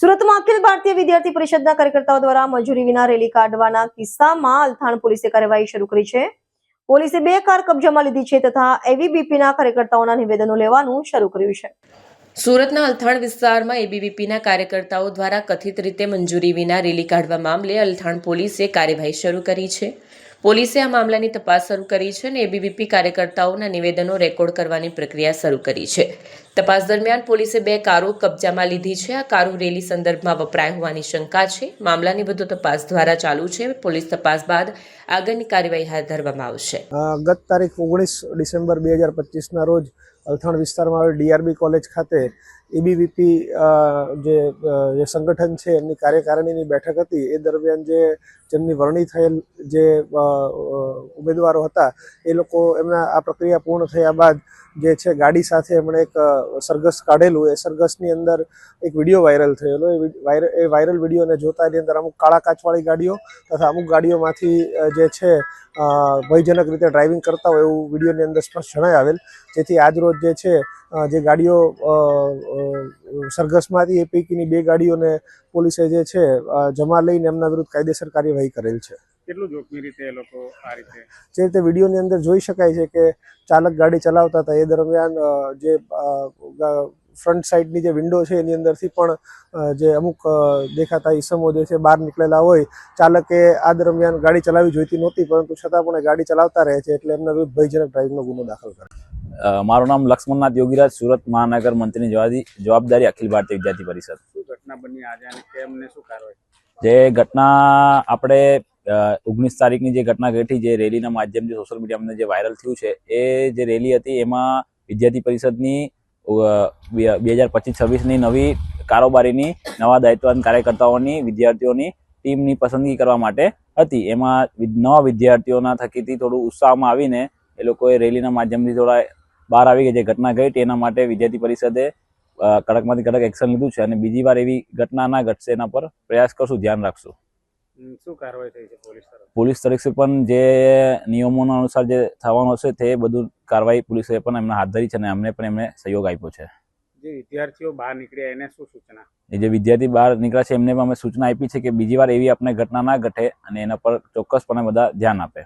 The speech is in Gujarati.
સુરતમાં અખિલ ભારતીય વિદ્યાર્થી પરિષદના કાર્યકર્તાઓ દ્વારા મજૂરી વિના રેલી કાઢવાના કિસ્સામાં અલથાણ પોલીસે કાર્યવાહી શરૂ કરી છે. પોલીસે બે કાર કબજામાં લીધી છે તથા એવીબીપીના કાર્યકર્તાઓના નિવેદનો લેવાનું શરૂ કર્યું છે. સુરતના અલથાણ વિસ્તારમાં એબીવીપીના કાર્યકર્તાઓ દ્વારા કથિત રીતે મંજૂરી વિના રેલી કાઢવા મામલે અલથાણ પોલીસે કાર્યવાહી શરૂ કરી છે. પોલીસે આ મામલાની તપાસ શરૂ કરી છે અને એબીવીપી કાર્યકર્તાઓના નિવેદનો રેકોર્ડ કરવાની પ્રક્રિયા શરૂ કરી છે. તપાસ દરમિયાન પોલીસે બે કારો કબજામાં લીધી છે. આ કારો રેલી સંદર્ભમાં વપરાય હોવાની શંકા છે. મામલાની વધુ તપાસ દ્વારા ચાલુ છે. પોલીસ તપાસ બાદ આગળની કાર્યવાહી હાથ ધરવામાં આવશે. ગત તારીખ ઓગણીસ ડિસેમ્બર બે હજાર પચીસના રોજ અલથાણ વિસ્તારમાં આવેલ ડીઆરબી કોલેજ ખાતે એબીવીપી જે જે સંગઠન છે, એમની કાર્યકારિણીની બેઠક હતી. એ દરમિયાન જે જેમની વરણી થયેલ જે ઉમેદવારો હતા, એ લોકો એમના આ પ્રક્રિયા પૂર્ણ થયા બાદ જે છે, ગાડી સાથે એમણે એક સરઘસ કાઢેલું. એ સરઘસની અંદર એક વીડિયો વાયરલ થયેલો. એ વાયરલ વિડીયોને જોતા એની અંદર અમુક કાળા કાચવાળી ગાડીઓ તથા અમુક ગાડીઓમાંથી જે છે ભયજનક રીતે ડ્રાઇવિંગ કરતા હોય એવું વિડીયોની અંદર સ્પષ્ટ જણાય આવેલ. જેથી આજરોજ જે છે જે ગાડીઓ સરઘસમાંથી એ પૈકીની બે ગાડીઓને પોલીસે જે છે જમા લઈને એમના વિરુદ્ધ કાયદેસર કાર્યવાહી કરેલ છે. કેટલું જોખમી રીતે એ લોકો આ રીતે જે રીતે વિડીયોની અંદર જોઈ શકાય છે કે ચાલક ગાડી ચલાવતા હતા એ દરમિયાન જે ફ્રન્ટ સાઈડની જે વિન્ડો છે એની અંદરથી પણ જે અમુક દેખાતા ઈસમો જે છે બહાર નીકળેલા હોય ચાલકે આ દરમિયાન ગાડી ચલાવી જોઈતી નહોતી પરંતુ છતાં પણ એ ગાડી ચલાવતા રહે છે એટલે એમના વિરુદ્ધ ભયજનક ડ્રાઇવિંગનો ગુનો દાખલ કરે મારું નામ લક્ષ્મણનાથ યોગીરાજ સુરત મહાનગર મંત્રીની જવાબદારી અખિલ ભારતીય વિદ્યાર્થી પરિષદ. ઘટના બની આજે અને કેમ શું કાર્યવાહી જે ઘટના આપણે ઓગણીસ તારીખની જે ઘટના ઘટી જે રેલીના માધ્યમથી સોશિયલ મીડિયામાં જે વાયરલ થયું છે એ જે રેલી હતી એમાં વિદ્યાર્થી પરિષદની બે હજાર પચીસ છવ્વીસની નવી કારોબારીની નવા દાયિત્વવાન કાર્યકર્તાઓની વિદ્યાર્થીઓની ટીમની પસંદગી કરવા માટે હતી. એમાં નવા વિદ્યાર્થીઓના થકીથી થોડું ઉત્સાહમાં આવીને એ લોકોએ રેલીના માધ્યમથી થોડા બહાર આવી ગઈ જે ઘટના ઘટી એના માટે વિદ્યાર્થી પરિષદે કડકમાંથી કડક એક્શન લીધું છે અને બીજી વાર એવી ઘટના ના ઘટશે એના પર પ્રયાસ કરશું ધ્યાન રાખશું. શું કાર્યવાહી થઈ છે પોલીસ તરફ? પોલીસ તરફથી પણ જે નિયમોના અનુસાર જે થવાનું હશે તે બધું કાર્યવાહી પોલીસે પણ એમને હાથ ધરી છે અને અમને પણ એમને સહયોગ આપ્યો છે. જે વિદ્યાર્થીઓ બહાર નીકળ્યા એને શું સૂચના? એ જે વિદ્યાર્થી બહાર નીકળ્યા છે એમને પણ અમે સૂચના આપી છે કે બીજી વાર એવી આપણે ઘટના ના ઘટે અને એના પર ચોક્કસપણે બધા ધ્યાન આપે.